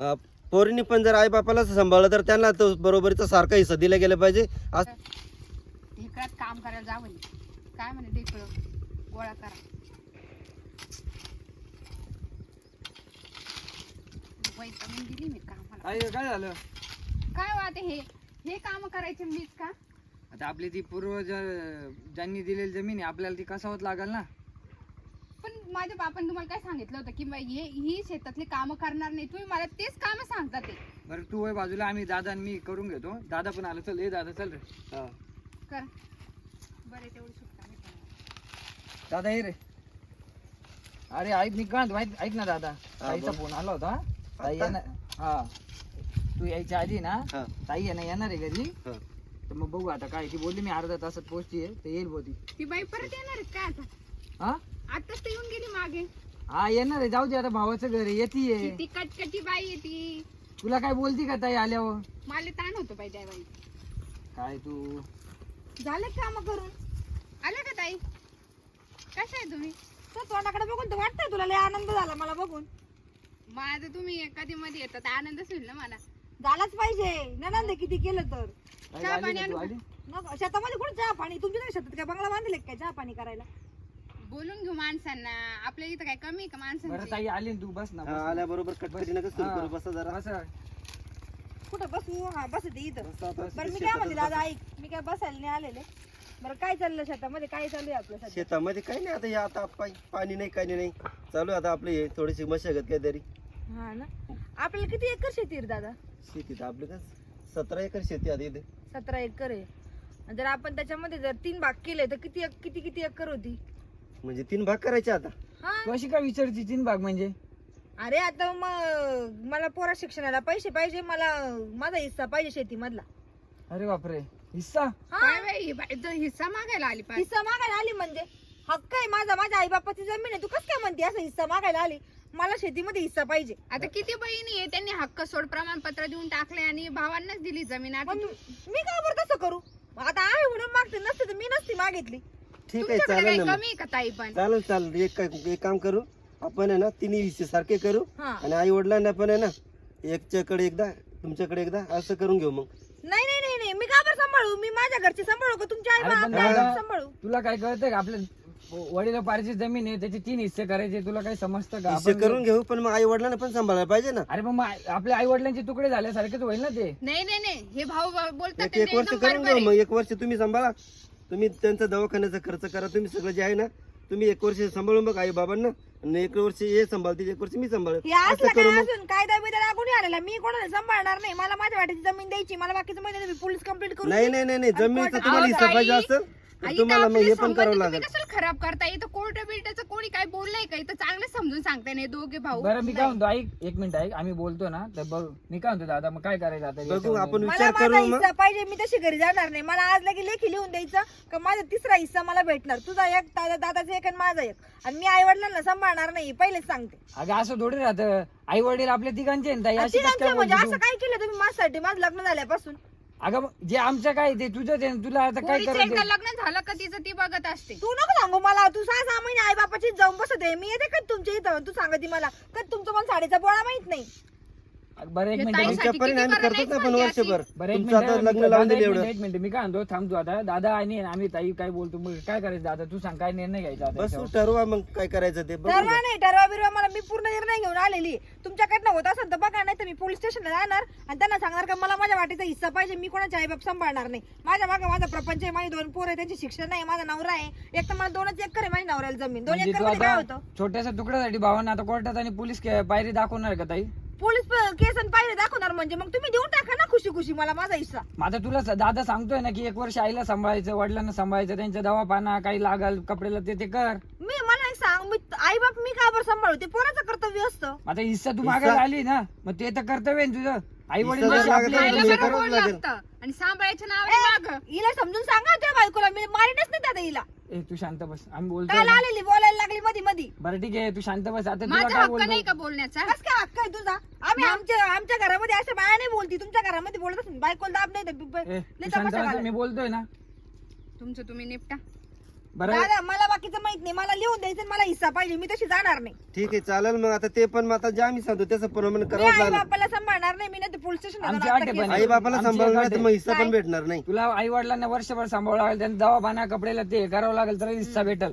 पोरींनी पण जर आईबापाला सांभाळलं तर त्यांना तो बरोबरीचा सारखा हिस्सा दिला गेला पाहिजे. आज ढेकळात काम करायला जा म्हणे. काय म्हणे ढेकळं गोळा करा. वैतागून दिली मी कामाला. आई काय झालं? काय हो हे? हे काम करायचे मीच का? आता आपली ती पूर्वज ज्यांनी दिलेली जमीन आहे आपल्याला ती कसावत लागल ना? पण माझ्या बापाने तुम्हाला काय सांगितलं होतं की बाई हे ही शेतातली कामं करणार नाही तुम्ही मला तेच काम सांगता ते. बरं तू वय बाजूला आम्ही दादा आणि मी करून घेतो. दादा पण आलं चल ए दादा चल रे. हा. कर. बरे तेवढी सुटका मी पण. दादा ये रे. अरे ऐक म्हणतो माहीत ऐक ना दादा. हा, ताईचा बोल. फोन आला होता. ताई आता? येणार हा. तू यायच्या आधी ना हा. ताई येणार येणार आहे घरी. हा. तर मग बघू आता काय ती बोलली मी अर्धा तासात पोहोचती तर येईल बोती ती. बाई परत येणार आहे काय आता? हा? आताच तर येऊन गेली मागे. हा येणार आहे. जाऊ दे आता भावाचं घर आहे. येतीये ती कटकटी बाई आहे ती. तुला काय बोलती का ताई आल्यावर? मला ताण होतो बाई त्या बाई काय तू? झालं काम करून. आलं का ताई? कशा आहे तुम्ही? तर तोंडाकडे बघून तर वाटतंय तुला लय आनंद झाला मला बघून. माझं तुम्ही कधी मध्ये येतात आनंदच होईल ना मला. झालाच पाहिजे. ननंद किती केलं तर. चहा पाणी का तू आणू मग शेतामध्ये कुठे चहा पाणी? तुमच्या शेतात काय बंगला बांधले काय चहा पाणी करायला? बोलून घेऊ माणसांना. आपल्या इथं काय कमी आहे का बरं माणसांची ताई आली ना तू बस ना हा, बस ना. आल्याबरोबर कटकटी नका सुरू हा. करू बसा जरा. असं कुठं बसू? हा बसते इथं बसा, बसा. बरं मी काय म्हणते दादा ऐक मी काय बसायला नाही आलेले. बरं काय चाललं शेतामध्ये? काय चालू आहे आपलं शेतामध्ये काही नाही आता हे आता पाय- पाणी नाही काही नाही. चालू आहे आता आपली हे थोडीशी मशागत काहीतरी हा ना? आपल्याला किती एकर शेती आहे रे दादा? शेतीत आपली काय सतरा एकर शेती आता इथे. सतरा एकर आहे. आणि जर आपण त्याच्यामध्ये जर तीन भाग केले तर किती एक- किती किती एकर होती? म्हणजे तीन भाग करायचे आता. हा. तू अशी काय विचारची तीन भाग म्हणजे? अरे आता मग मला पोरा शिक्षणाला पैसे पाहिजे मला माझा हिस्सा पाहिजे शेतीमधला. अरे बापरे. हिस्सा? काय बाई ही बाई तर हिस्सा मागायला आली पाहिजे हिस्सा मागायला आली म्हणजे? हक्क आहे माझा माझ्या आई बापाची जमीन आहे. तू कस काय म्हणते असं हिस्सा मागायला आली? मला शेतीमध्ये हिस्सा पाहिजे. आता किती बहिणी आहे त्यांनी हक्क सोड प्रमाणपत्र देऊन टाकले आणि भावांनाच दिली जमीन. आता मग मी का बरं तसं करू? आता आहे म्हणून मागते नसते तर मी नसती मागितली. ठीक आहे तुमच्याकडे चालेल काही ना मग. कमी आहे का ताई पण? चालेल चालेल. एक काय- एक काम करू. आपण आहे ना तिन्ही हिस्से सारखे करू. हा. आणि आई वडिलांना पण आहे ना एकच्याकडे एकदा तुमच्याकडे एकदा असं करून घेऊ मग. नाही नाही नाही नाही. मी का बरं सांभाळू? मी माझ्या घरची सांभाळू का? तुमच्या आई अरे पण सांभाळू? तुला काय कळतंय का? आपल्या वडील पारची जमीन आहे त्याचे तीन हिस्से करायचे. तुला काही समजतं का? हिस्से आपण करून घेऊ पण मग आई वडिलांना पण सांभाळायला पाहिजे ना. अरे मग मा- आपल्या आई वडिलांचे तुकडे झाल्यासारखेच होईल ना ते? नाही नाही नाही. हे भाऊ भाऊ बोलतात एक ते एक वर्ष एकदम करून बरोबर घेऊ आहे. मग. एक वर्ष तुम्ही सांभाळा. तुम्ही त्यांचा दवाखान्याचा खर्च करा. तुम्ही सगळं जे आहे ना तुम्ही एक वर्ष सांभाळून बघ आई बाबांना आणि एक वर्ष हे सांभाळतील एक वर्ष मी सांभाळ असलं असं करू काय मग कायदा बिदा लागून नाही आलेला. मी कोणाला सांभाळणार नाही? मला माझ्या वाट्याची जमीन द्यायची. मला बाकीचं माहिती पोलीस कंप्लीट करू नाही नाही नाही नाही. जमिनीचा कोर्टात- तुम्हाला हिस्सा पाहिजे असेल तर आई, तुम्हाला मग हे पण करावं लागेल. खराब करता इथं कोर्ट बिल्टाचं कोणी काय बोललंय का? इथं चांगलं समजून सांगताय नाही दोघे भाऊ बरं मी काय म्हणतो ऐक एक मिनिट ऐक आम्ही बोलतो ना तर बघ मी काय म्हणतो दादा मग काय करायचं आता बघू याच्यामध्ये? आपण मला विचार माझा करू मग. हिस्सा पाहिजे मी तशी घरी जाणार नाही. मला आज लगे लेखी लिहून द्यायचं का माझा तिसरा हिस्सा मला भेटणार. तुझा एक दादा दादाचा एक आणि माझा एक. आणि मी आई वडिलांना सांभाळणार नाही पहिलेच सांगते. अगं असं थोडी राहतं. आई वडील आपल्या तिघांचे आहे ना ताई, अशी कसं तिघांचं म्हणजे बोलते असं? काय केलं तुम्ही माझ्यासाठी? माझं लग्न झाल्यापासून. अगं मग जे आमचं काय ते तुझं ते तुला आता काय पोरीचं करायचं? एकदा लग्न झालं का तिचं ती बघत असते. तू नको सांगू मला तू सहा सहा महिने आई बापाची जाऊन बसत आहे. मी येते का तुमच्या इथं? तू सांगते मला. का तुमचं मला साडीचा बोळा माहीत नाही? बरं एक मिनिट. ताई- मी- आमच्या परिणाम आम्ही किती करतोच ना बरं पण नाही वर्षभर. बरं एक तुमचं आता मिनिट. लग्न दादा, लावून एक दिलं मिनिट, एवढं एक मिनिट. मी काय म्हणतो थांबतो आता. दादा आणि आम्ही ताई काय बोलतो मग काय करायचं दादा? तू सांग काय निर्णय घ्यायचा आता बस याच्यावर? ठरवा मग काय करायचं ते. बघू ठरवा नाही ठरवा बिरवा मला मी पूर्ण निर्णय घेऊन आलेली. तुमच्याकडनं होत असेल तर बघा नाही तर मी पोलीस स्टेशनला जाणार आणि त्यांना सांगणार का मला माझ्या वाटीचा हिस्सा पाहिजे मी कोणाचे आईबाप सांभाळणार नाही. माझ्या मागे माझा प्रपंच आहे माझी दोन पोर आहे त्यांचे शिक्षण आहे माझा नवरा आहे. एक तर मला दोनच एकर आहे माझ्या नवऱ्याला जमीन. दोन म्हणजे एकर तू मध्ये काय आता होतं? छोट्याशा तुकड्यासाठी भावांना आता कोर्टात आणि पोलीस के- पायरी दाखवणार का ताई? पोलीस प- केस आणि पाहिजे दाखवणार म्हणजे? मग तुम्ही देऊन टाका ना खुशी खुशी मला माझा हिस्सा. आता तुला स- दादा सांगतोय ना की एक वर्ष आईला सांभाळायचं वडिलांना सांभाळायचं त्यांच्या दवाखाना काही लागल कपडेला ते ते कर. मी मला एक सांग मी आई बाप मी का बरं सांभाळू? ते पोराचं कर्तव्य असतं. आता हिस्सा तू हिस्सा- मागायला आली ना. मग ते तर कर्तव्य आहे ना तुझं. आई वडील हिस्सा करावंच लागेल. आणि सांभाळायचं नाव आहे मागं. हिला समजून सांगा त्या बायकोला. मी मारीनच नाही त्या हिला. ए तू शांत बस. आम्ही काल ना. आलेली बोलायला लागली मधी मधी. बरं ठीक आहे तू शांत बस. आता तुला माझा काय हक्क नाही बोलतो का बोलण्याचा? कस काय हक्क आहे तुझा? आम्ही आमच्या आमच्या घरामध्ये अशा बाया नाही बोलती. तुमच्या घरामध्ये बोलत असेल बायकोला दाब नाही तर ब- ब- ए, लय तू शांत तमाशा बस. घालायला. मी बोलतोय ना. तुमचं तुम्ही निपटा. बरं. दादा मला बाकीचं माहीत नाही. मला लिहून द्यायचं आणि मला हिस्सा पाहिजे. मी तशी जाणार नाही. ठीक आहे चालेल मग. आता ते पण मग आता जे आम्ही सांगतो त्याचं प्रमाण मी करावंच आई लागेल. बापाला सांभाळणार नाही. मी नाही पोलीस आमची अट आहे. स्टेशन पण. आई बापाला आमची सांभाळणार तर मग. हिस्सा पण भेटणार नाही. तुला आई वडिलांना वर्षभर सांभाळावं लागेल त्यांना दवाखाना कपड्याला ते करावं लागेल तर हिस्सा भेटल.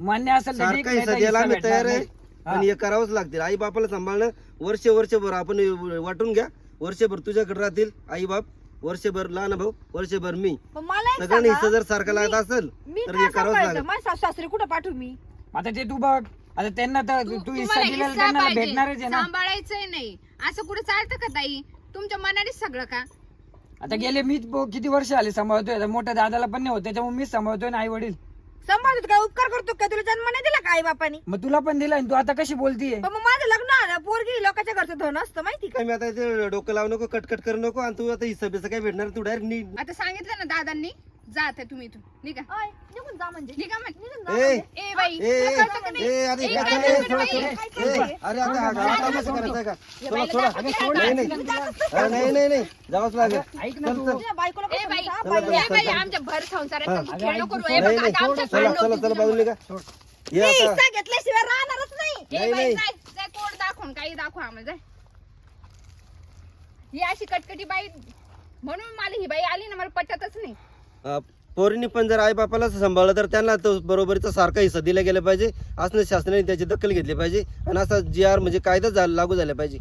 मान्य असेल तर ठीक सारखा नाही हिस्सा तर द्यायला हिस्सा आम्ही भेटणार तयार आहे. नाही. पण हे. करावंच लागतील. आई बापाला सांभाळणं वर्ष वर्षभर आपण वाटून घ्या. वर्षभर तुझ्याकडे राहतील आई बाप वर्षभर लहान भाऊ वर्षभर मी. पण मला एक सगळ्यांनी हिस्सा सांगा जर सारखा लागत असेल मी तर काय हे करावंच सांभाळायचं लागेल. माझ्या सासू सासरे कुठं पाठवू मी? आता ते तू बघ आता त्यांना तर तू- तू हिस्सा तुम्हाला दिलेला हिस्सा त्यांना पाहिजे. भेटणारच आहे ना. सांभाळायचंय नाही. असं कुठे चालतं का ताई? तुमच्या मनानेच सगळं का? आता गेले मी किती वर्ष आले सांभाळतोय. आता मोठ्या दादाला पण नाही होत त्याच्यामुळे मीच सांभाळतोय ना आई वडील सांभाळतो काय उपकार करतो काय तुला जन्म नाही दिला का आई बापानी मग तुला पण आणि तू आता कशी बोलतीये? पण मग माझं लग्न आलं पोरगी लोकांच्या घरचं धन असतं माहिती का? काय मी आता ते डोकं लावू नको कटकट करू नको आणि तू आता हिस्सा बिस्सा काय भेटणार? तू डायरेक्ट नी आता सांगितलं ना दादांनी जाते तुम्ही इथून. निघा. आय, निघून जा म्हणजे. निघा म्हण. निघून जा ए ए बाई ए ए, तुला कळतं का नाही? ए, अरे ए, काय काय चाललंय? करतोय सोडा, बाई? सोडा. ए, अरे आता हा गावात तमाशा करायचा? का सोडा सोडा नाही नाही. अरे, नाही नाही नाही. जावंच लागेल. ऐक ना तू. तुझ्या बायकोला ए कसं बाई म्हणता? चला, ए चला, बाई चला. आमच्या भर संसारात हा. तू खेळ नको करू. ए नाही बघ, नाही आता आमच्या चला भांडण चला होतील चला बाजूला का ये मी आता. हिस्सा घेतल्याशिवाय राहणारच नाही. दाखवून काही दाखव आम्हाला जाय. ही अशी कटकटी बाई म्हणून मला ही बाई आली ना मला पटतच नाही पोरींनी पण जर आईबापालाच सांभाळलं तर त्यांना तो बरोबरीचा सारखा हिस्सा दिला गेला पाहिजे. असं शासनाने त्याची दखल घेतली पाहिजे. आणि असा जी आर म्हणजे कायदा लागू झाला पाहिजे.